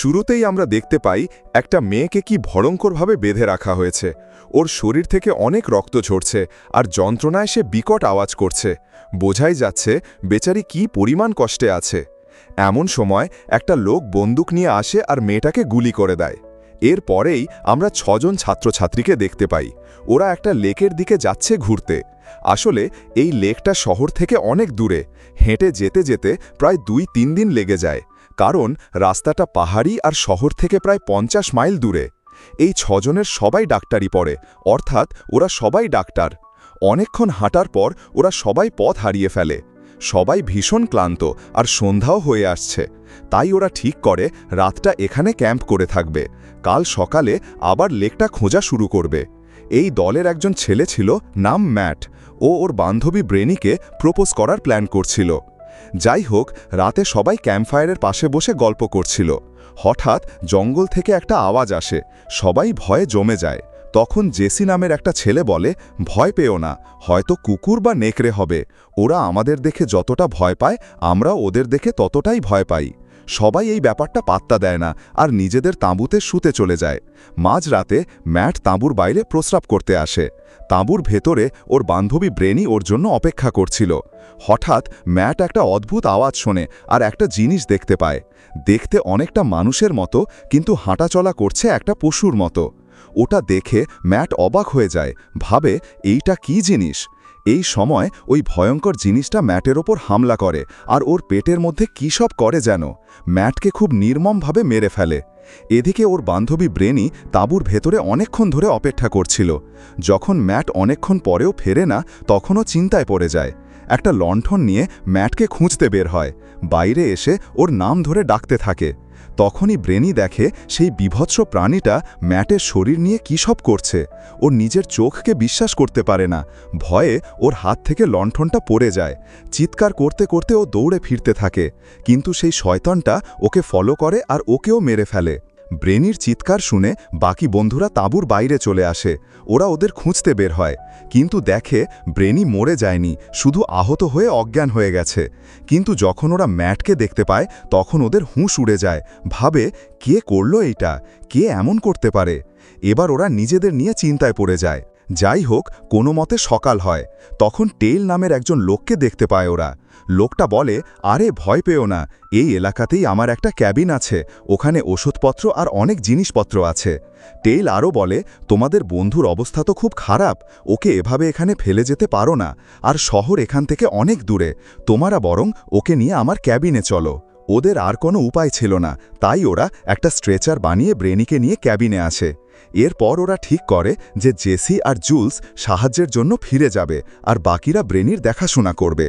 শুরুতেই আমরা দেখতে পাই একটা মেয়েকে কি ভয়ঙ্করভাবে বেঁধে রাখা হয়েছে। ওর শরীর থেকে অনেক রক্ত ঝরছে আর যন্ত্রণায় সে বিকট আওয়াজ করছে। বোঝাই যাচ্ছে বেচারি কি পরিমাণ কষ্টে আছে। এমন সময় একটা লোক বন্দুক নিয়ে আসে আর মেয়েটাকে গুলি করে দেয়। এর পরেই আমরা ছজন ছাত্রছাত্রীকে দেখতে পাই। ওরা একটা লেকের দিকে যাচ্ছে ঘুরতে। আসলে এই লেকটা শহর থেকে অনেক দূরে। হেঁটে যেতে যেতে প্রায় দুই তিন দিন লেগে যায়। কারণ রাস্তাটা পাহাড়ি আর শহর থেকে প্রায় পঞ্চাশ মাইল দূরে। এই ছজনের সবাই ডাক্তারি পড়ে, অর্থাৎ ওরা সবাই ডাক্তার। অনেকক্ষণ হাঁটার পর ওরা সবাই পথ হারিয়ে ফেলে। সবাই ভীষণ ক্লান্ত আর সন্ধ্যাও হয়ে আসছে। তাই ওরা ঠিক করে রাতটা এখানে ক্যাম্প করে থাকবে। কাল সকালে আবার লেকটা খোঁজা শুরু করবে। এই দলের একজন ছেলে ছিল নাম ম্যাট। ও ওর বান্ধবী ব্রেনিকে প্রপোজ করার প্ল্যান করছিল। যাই হোক, রাতে সবাই ক্যাম্পফায়ারের পাশে বসে গল্প করছিল। হঠাৎ জঙ্গল থেকে একটা আওয়াজ আসে। সবাই ভয়ে জমে যায়। তখন জেসি নামের একটা ছেলে বলে, ভয় পেও না, হয়তো কুকুর বা নেকড়ে হবে। ওরা আমাদের দেখে যতটা ভয় পায় আমরা ওদের দেখে ততটাই ভয় পাই। সবাই এই ব্যাপারটা পাত্তা দেয় না আর নিজেদের তাঁবুতে শুতে চলে যায়। মাঝরাতে ম্যাট তাঁবুর বাইরে প্রস্রাব করতে আসে। তাঁবুর ভেতরে ওর বান্ধবী ব্রেনি ওর জন্য অপেক্ষা করছিল। হঠাৎ ম্যাট একটা অদ্ভুত আওয়াজ শোনে আর একটা জিনিস দেখতে পায়। দেখতে অনেকটা মানুষের মতো, কিন্তু হাঁটাচলা করছে একটা পশুর মতো। ওটা দেখে ম্যাট অবাক হয়ে যায়, ভাবে, এইটা কি জিনিস? এই সময় ওই ভয়ঙ্কর জিনিসটা ম্যাটের ওপর হামলা করে, আর ওর পেটের মধ্যে কী সব করে যেন? ম্যাটকে খুব নির্মমভাবে মেরে ফেলে। এদিকে ওর বান্ধবী ব্রেনি তাঁবুর ভেতরে অনেকক্ষণ ধরে অপেক্ষা করছিল। যখন ম্যাট অনেকক্ষণ পরেও ফেরে না, তখনও চিন্তায় পড়ে যায়। একটা লণ্ঠন নিয়ে ম্যাটকে খুঁজতে বের হয়। বাইরে এসে ওর নাম ধরে ডাকতে থাকে। তখনই ব্রেনি দেখে সেই বিভৎস প্রাণীটা ম্যাটের শরীর নিয়ে কী সব করছে। ওর নিজের চোখকে বিশ্বাস করতে পারে না। ভয়ে ওর হাত থেকে লণ্ঠনটা পড়ে যায়। চিৎকার করতে করতে ও দৌড়ে ফিরতে থাকে। কিন্তু সেই শয়তনটা ওকে ফলো করে আর ওকেও মেরে ফেলে। ব্রেনির চিৎকার শুনে বাকি বন্ধুরা তাঁবুর বাইরে চলে আসে। ওরা ওদের খুঁজতে বের হয়। কিন্তু দেখে ব্রেনি মরে যায়নি, শুধু আহত হয়ে অজ্ঞান হয়ে গেছে। কিন্তু যখন ওরা ম্যাটকে দেখতে পায়, তখন ওদের হুঁশ উড়ে যায়। ভাবে, কে করল এইটা? কে এমন করতে পারে? এবার ওরা নিজেদের নিয়ে চিন্তায় পড়ে যায়। যাই হোক, কোনো মতে সকাল হয়। তখন টেল নামের একজন লোককে দেখতে পায় ওরা। লোকটা বলে, আরে, ভয় পেও না। এই এলাকাতেই আমার একটা ক্যাবিন আছে। ওখানে ওষুধপত্র আর অনেক জিনিসপত্র আছে। টেইল আরও বলে, তোমাদের বন্ধুর অবস্থা তো খুব খারাপ। ওকে এভাবে এখানে ফেলে যেতে পারো না। আর শহর এখান থেকে অনেক দূরে। তোমারা বরং ওকে নিয়ে আমার ক্যাবিনে চলো। ওদের আর কোনো উপায় ছিল না, তাই ওরা একটা স্ট্রেচার বানিয়ে ব্রেনিকে নিয়ে ক্যাবিনে আসে। এরপর ওরা ঠিক করে যে জেসি আর জুলস সাহায্যের জন্য ফিরে যাবে আর বাকিরা ব্রেনির দেখাশোনা করবে।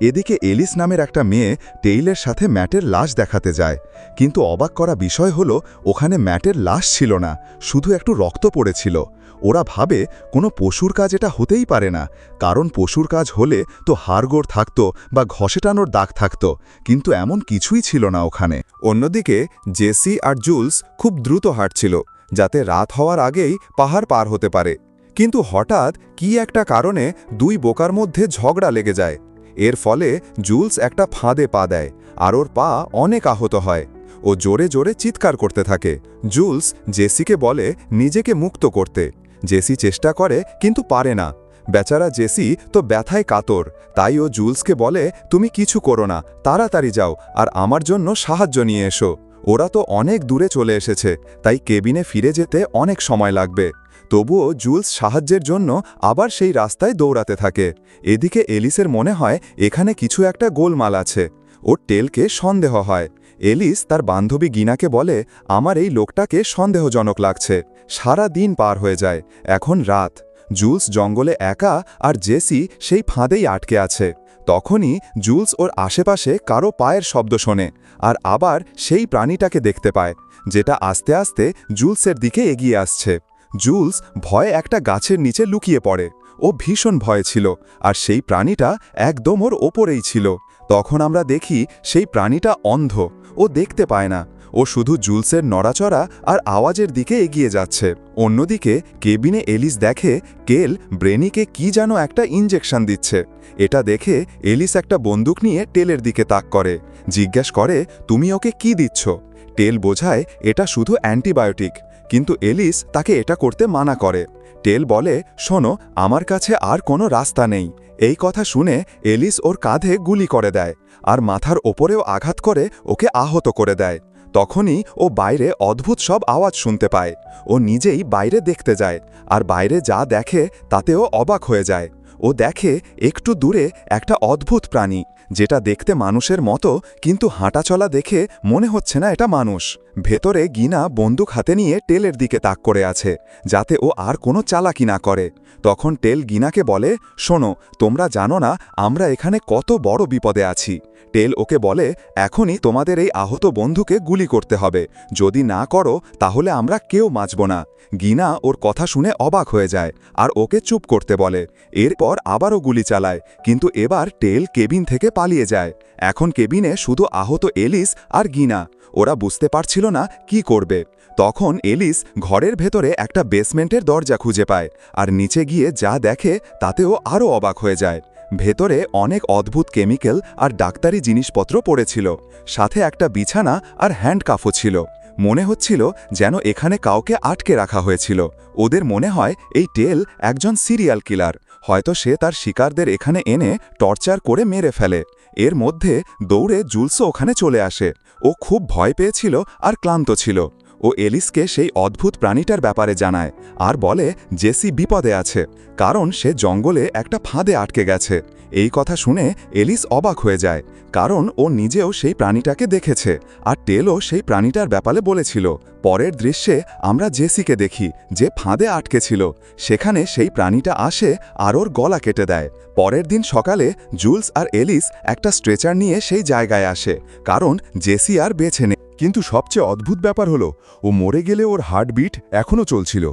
এদিকে এলিস নামের একটা মেয়ে টেইলের সাথে ম্যাটের লাশ দেখাতে যায়। কিন্তু অবাক করা বিষয় হলো, ওখানে ম্যাটের লাশ ছিল না, শুধু একটু রক্ত পড়েছিল। ওরা ভাবে কোনো পশুর কাজ এটা হতেই পারে না। কারণ পশুর কাজ হলে তো হাড়গোড় থাকত বা ঘষেটানোর দাগ থাকত, কিন্তু এমন কিছুই ছিল না ওখানে। অন্যদিকে জেসি আর জুলস খুব দ্রুত হাঁটছিল, যাতে রাত হওয়ার আগেই পাহাড় পার হতে পারে। কিন্তু হঠাৎ কি একটা কারণে দুই বোকার মধ্যে ঝগড়া লেগে যায়। এর ফলে জুলস একটা ফাঁদে পা দেয়, আর ওর পা অনেক আহত হয়। ও জোরে জোরে চিৎকার করতে থাকে। জুলস জেসিকে বলে নিজেকে মুক্ত করতে। জেসি চেষ্টা করে, কিন্তু পারে না। বেচারা জেসি তো ব্যথায় কাতর, তাই ও জুলসকে বলে, তুমি কিছু করো না, তাড়াতাড়ি যাও, আর আমার জন্য সাহায্য নিয়ে এসো। ওরা তো অনেক দূরে চলে এসেছে, তাই কেবিনে ফিরে যেতে অনেক সময় লাগবে। তবুও জুলস সাহায্যের জন্য আবার সেই রাস্তায় দৌড়াতে থাকে। এদিকে এলিসের মনে হয়, এখানে কিছু একটা গোলমাল আছে। ওর টেলকে সন্দেহ হয়। এলিস তার বান্ধবী গিনাকে বলে, আমার এই লোকটাকে সন্দেহজনক লাগছে। সারা দিন পার হয়ে যায়। এখন রাত। জুলস জঙ্গলে একা আর জেসি সেই ফাঁদেই আটকে আছে। তখনই জুলস ওর আশেপাশে কারও পায়ের শব্দ শোনে আর আবার সেই প্রাণীটাকে দেখতে পায়, যেটা আস্তে আস্তে জুলসের দিকে এগিয়ে আসছে। জুলস ভয়ে একটা গাছের নিচে লুকিয়ে পড়ে। ও ভীষণ ভয়ে ছিল আর সেই প্রাণীটা একদম ওর ওপরেই ছিল। তখন আমরা দেখি সেই প্রাণীটা অন্ধ, ও দেখতে পায় না। ও শুধু জুলসের নড়াচড়া আর আওয়াজের দিকে এগিয়ে যাচ্ছে। অন্যদিকে কেবিনে এলিস দেখে কেল ব্রেনিকে কি যেন একটা ইঞ্জেকশন দিচ্ছে। এটা দেখে এলিস একটা বন্দুক নিয়ে টেলের দিকে তাক করে। জিজ্ঞেস করে, তুমি ওকে কি দিচ্ছ? টেল বোঝায়, এটা শুধু অ্যান্টিবায়োটিক। কিন্তু এলিস তাকে এটা করতে মানা করে। টেল বলে, শোনো, আমার কাছে আর কোনো রাস্তা নেই। এই কথা শুনে এলিস ওর কাঁধে গুলি করে দেয় আর মাথার ওপরেও আঘাত করে ওকে আহত করে দেয়। তখনই ও বাইরে অদ্ভুত সব আওয়াজ শুনতে পায়। ও নিজেই বাইরে দেখতে যায় আর বাইরে যা দেখে তাতেও অবাক হয়ে যায়। ও দেখে একটু দূরে একটা অদ্ভুত প্রাণী, যেটা দেখতে মানুষের মতো কিন্তু হাঁটাচলা দেখে মনে হচ্ছে না এটা মানুষ। ভেতরে গিনা বন্দুক হাতে নিয়ে টেলের দিকে তাক করে আছে, যাতে ও আর কোনো চালাকি না করে। তখন টেল গিনাকে বলে, শোনো, তোমরা জানো না আমরা এখানে কত বড় বিপদে আছি। টেল ওকে বলে, এখনই তোমাদের এই আহত বন্ধুকে গুলি করতে হবে। যদি না করো, তাহলে আমরা কেউ বাঁচব না। গিনা ওর কথা শুনে অবাক হয়ে যায় আর ওকে চুপ করতে বলে। এরপর আবারও গুলি চালায়, কিন্তু এবার টেল কেবিন থেকে পালিয়ে যায়। এখন কেবিনে শুধু আহত এলিস আর গিনা। ওরা বুঝতে পারছিল না কি করবে। তখন এলিস ঘরের ভেতরে একটা বেসমেন্টের দরজা খুঁজে পায় আর নিচে গিয়ে যা দেখে তাতেও আরও অবাক হয়ে যায়। ভেতরে অনেক অদ্ভুত কেমিক্যাল আর ডাক্তারি জিনিসপত্র পড়েছিল, সাথে একটা বিছানা আর হ্যান্ডকাফও ছিল। মনে হচ্ছিল যেন এখানে কাউকে আটকে রাখা হয়েছিল। ওদের মনে হয় এই টেল একজন সিরিয়াল কিলার, হয়তো সে তার শিকারদের এখানে এনে টর্চার করে মেরে ফেলে। এর মধ্যে দৌড়ে জুলসও ওখানে চলে আসে। ও খুব ভয় পেয়েছিল আর ক্লান্ত ছিল। ও এলিসকে সেই অদ্ভুত প্রাণীটার ব্যাপারে জানায় আর বলে, জেসি বিপদে আছে। কারণ সে জঙ্গলে একটা ফাঁদে আটকে গেছে। এই কথা শুনে এলিস অবাক হয়ে যায়, কারণ ও নিজেও সেই প্রাণীটাকে দেখেছে আর টেলও সেই প্রাণীটার ব্যাপারে বলেছিল, পরের দৃশ্যে আমরা জেসিকে দেখি, যে ফাঁদে আটকে ছিল। সেখানে সেই প্রাণীটা আসে আর ওর গলা কেটে দেয়। পরের দিন সকালে জুলস আর এলিস একটা স্ট্রেচার নিয়ে সেই জায়গায় আসে, কারণ জেসি আর বেছে নেই। কিন্তু সবচেয়ে অদ্ভুত ব্যাপার হলো, ও মরে গেলে ওর হার্টবিট এখনও চলছিল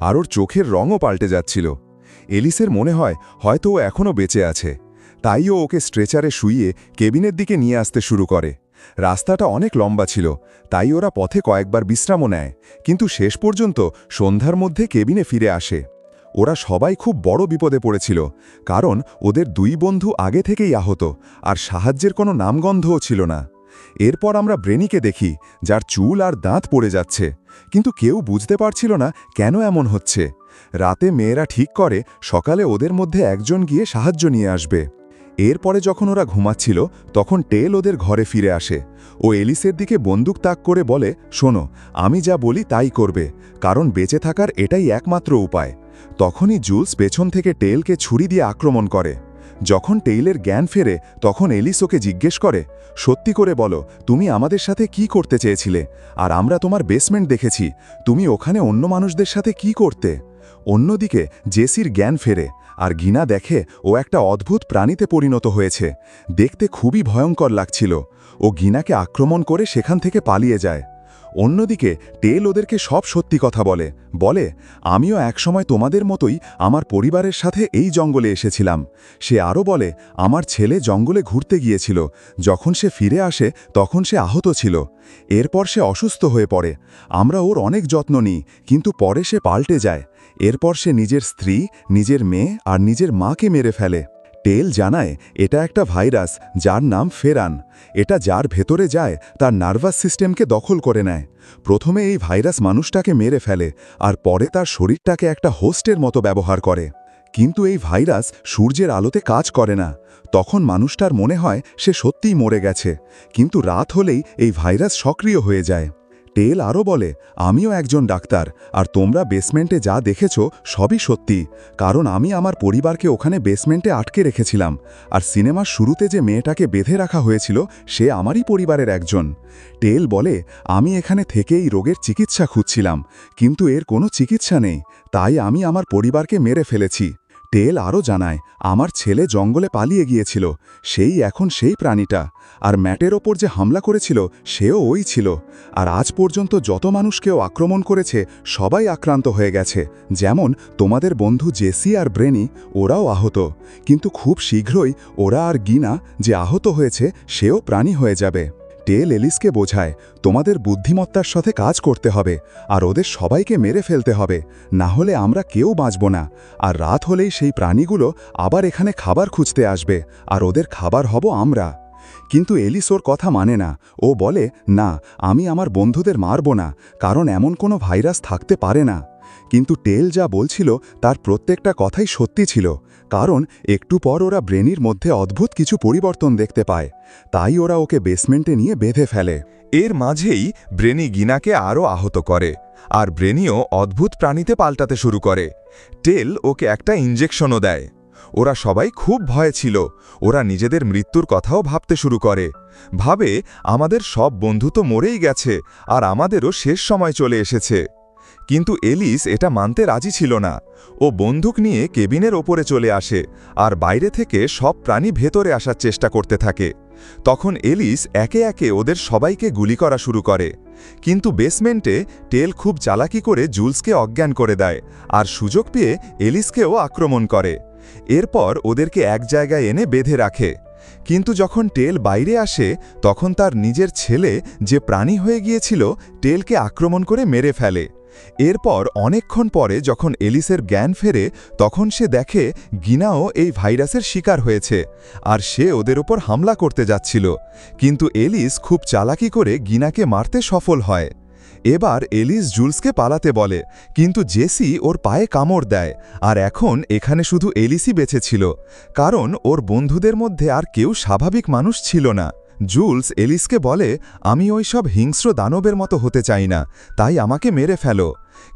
আর ওর চোখের রঙও পাল্টে যাচ্ছিল। এলিসের মনে হয়, হয়তো ও এখনও বেঁচে আছে। তাই ও ওকে স্ট্রেচারে শুইয়ে কেবিনের দিকে নিয়ে আসতে শুরু করে। রাস্তাটা অনেক লম্বা ছিল, তাই ওরা পথে কয়েকবার বিশ্রামও নেয়, কিন্তু শেষ পর্যন্ত সন্ধ্যার মধ্যে কেবিনে ফিরে আসে। ওরা সবাই খুব বড় বিপদে পড়েছিল, কারণ ওদের দুই বন্ধু আগে থেকেই আহত, আর সাহায্যের কোনো নামগন্ধও ছিল না। এরপর আমরা ব্রেনিকে দেখি, যার চুল আর দাঁত পড়ে যাচ্ছে, কিন্তু কেউ বুঝতে পারছিল না কেন এমন হচ্ছে। রাতে মেয়েরা ঠিক করে, সকালে ওদের মধ্যে একজন গিয়ে সাহায্য নিয়ে আসবে। এরপরে যখন ওরা ঘুমাচ্ছিল, তখন টেল ওদের ঘরে ফিরে আসে। ও এলিসের দিকে বন্দুক তাক করে বলে, শোনো, আমি যা বলি তাই করবে, কারণ বেঁচে থাকার এটাই একমাত্র উপায়। তখনই জুলস পেছন থেকে টেলকে ছুরি দিয়ে আক্রমণ করে। যখন টেইলের জ্ঞান ফেরে, তখন এলিস ওকে জিজ্ঞেস করে, সত্যি করে বলো, তুমি আমাদের সাথে কি করতে চেয়েছিলে? আর আমরা তোমার বেসমেন্ট দেখেছি, তুমি ওখানে অন্য মানুষদের সাথে কি করতে? অন্যদিকে জেসির জ্ঞান ফেরে আর গিনা দেখে ও একটা অদ্ভুত প্রাণীতে পরিণত হয়েছে। দেখতে খুবই ভয়ঙ্কর লাগছিল। ও গিনাকে আক্রমণ করে সেখান থেকে পালিয়ে যায়। অন্যদিকে টেল ওদেরকে সব সত্যি কথা বলে। বলে, আমিও একসময় তোমাদের মতোই আমার পরিবারের সাথে এই জঙ্গলে এসেছিলাম। সে আরও বলে, আমার ছেলে জঙ্গলে ঘুরতে গিয়েছিল। যখন সে ফিরে আসে, তখন সে আহত ছিল। এরপর সে অসুস্থ হয়ে পড়ে। আমরা ওর অনেক যত্ন নিই, কিন্তু পরে সে পাল্টে যায়। এরপর সে নিজের স্ত্রী, নিজের মেয়ে আর নিজের মাকে মেরে ফেলে। টেল জানায়, এটা একটা ভাইরাস, যার নাম ফেরান। এটা যার ভেতরে যায়, তার নার্ভাস সিস্টেমকে দখল করে নেয়। প্রথমে এই ভাইরাস মানুষটাকে মেরে ফেলে আর পরে তার শরীরটাকে একটা হোস্টের মতো ব্যবহার করে। কিন্তু এই ভাইরাস সূর্যের আলোতে কাজ করে না। তখন মানুষটার মনে হয় সে সত্যিই মরে গেছে। কিন্তু রাত হলেই এই ভাইরাস সক্রিয় হয়ে যায়। টেল আরও বলে, আমিও একজন ডাক্তার, আর তোমরা বেসমেন্টে যা দেখেছ সবই সত্যি, কারণ আমি আমার পরিবারকে ওখানে বেসমেন্টে আটকে রেখেছিলাম, আর সিনেমার শুরুতে যে মেয়েটাকে বেঁধে রাখা হয়েছিল, সে আমারই পরিবারের একজন। টেল বলে, আমি এখানে থেকেই রোগের চিকিৎসা খুঁজছিলাম, কিন্তু এর কোনো চিকিৎসা নেই, তাই আমি আমার পরিবারকে মেরে ফেলেছি। টেল আরও জানায়, আমার ছেলে জঙ্গলে পালিয়ে গিয়েছিল, সেই এখন সেই প্রাণীটা, আর ম্যাটের ওপর যে হামলা করেছিল, সেও ওই ছিল, আর আজ পর্যন্ত যত মানুষকেও আক্রমণ করেছে, সবাই আক্রান্ত হয়ে গেছে, যেমন তোমাদের বন্ধু জেসি আর ব্রেনি, ওরাও আহত, কিন্তু খুব শীঘ্রই ওরা আর গিনা, যে আহত হয়েছে, সেও প্রাণী হয়ে যাবে। টেল এলিসকে বোঝায়, তোমাদের বুদ্ধিমত্তার সাথে কাজ করতে হবে, আর ওদের সবাইকে মেরে ফেলতে হবে, না হলে আমরা কেউ বাঁচব না, আর রাত হলেই সেই প্রাণীগুলো আবার এখানে খাবার খুঁজতে আসবে, আর ওদের খাবার হব আমরা। কিন্তু এলিস ওর কথা মানে না, ও বলে, না, আমি আমার বন্ধুদের মারব না, কারণ এমন কোনো ভাইরাস থাকতে পারে না। কিন্তু টেল যা বলছিল, তার প্রত্যেকটা কথাই সত্যি ছিল কারণ একটু পর ওরা ব্রেনির মধ্যে অদ্ভুত কিছু পরিবর্তন দেখতে পায়। তাই ওরা ওকে বেসমেন্টে নিয়ে বেঁধে ফেলে। এর মাঝেই ব্রেনি গিনাকে আরও আহত করে আর ব্রেনিও অদ্ভুত প্রাণীতে পাল্টাতে শুরু করে। টেল ওকে একটা ইঞ্জেকশনও দেয়। ওরা সবাই খুব ভয়ে ছিল। ওরা নিজেদের মৃত্যুর কথাও ভাবতে শুরু করে। ভাবে, আমাদের সব বন্ধু তো মরেই গেছে, আর আমাদেরও শেষ সময় চলে এসেছে। কিন্তু এলিস এটা মানতে রাজি ছিল না। ও বন্দুক নিয়ে কেবিনের ওপরে চলে আসে আর বাইরে থেকে সব প্রাণী ভেতরে আসার চেষ্টা করতে থাকে। তখন এলিস একে একে ওদের সবাইকে গুলি করা শুরু করে। কিন্তু বেসমেন্টে টেল খুব চালাকি করে জুলসকে অজ্ঞান করে দেয় আর সুযোগ পেয়ে এলিসকেও আক্রমণ করে। এরপর ওদেরকে এক জায়গায় এনে বেঁধে রাখে। কিন্তু যখন টেল বাইরে আসে, তখন তার নিজের ছেলে যে প্রাণী হয়ে গিয়েছিল, টেলকে আক্রমণ করে মেরে ফেলে। এরপর অনেকক্ষণ পরে যখন এলিসের জ্ঞান ফেরে, তখন সে দেখে গিনাও এই ভাইরাসের শিকার হয়েছে আর সে ওদের ওপর হামলা করতে যাচ্ছিল। কিন্তু এলিস খুব চালাকি করে গিনাকে মারতে সফল হয়। এবার এলিস জুলসকে পালাতে বলে, কিন্তু জেসি ওর পায়ে কামড় দেয় আর এখন এখানে শুধু এলিসই বেঁচে ছিল, কারণ ওর বন্ধুদের মধ্যে আর কেউ স্বাভাবিক মানুষ ছিল না। জুলস এলিসকে বলে, আমি ওই সব হিংস্র দানবের মতো হতে চাই না, তাই আমাকে মেরে ফেলো।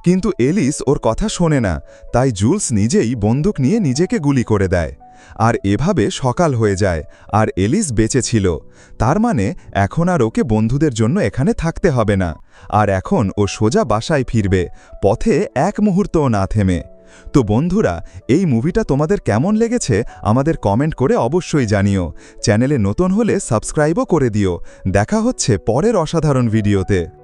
কিন্তু এলিস ওর কথা শোনে না, তাই জুলস নিজেই বন্দুক নিয়ে নিজেকে গুলি করে দেয়। আর এভাবে সকাল হয়ে যায়, আর এলিস বেঁচে ছিল। তার মানে এখন আর ওকে বন্ধুদের জন্য এখানে থাকতে হবে না। আর এখন ও সোজা বাসায় ফিরবে, পথে এক মুহূর্তও না থেমে। তো বন্ধুরা, এই মুভিটা তোমাদের কেমন লেগেছে আমাদের কমেন্ট করে অবশ্যই জানিও। চ্যানেলে নতুন হলে সাবস্ক্রাইবও করে দিও। দেখা হচ্ছে পরের অসাধারণ ভিডিওতে।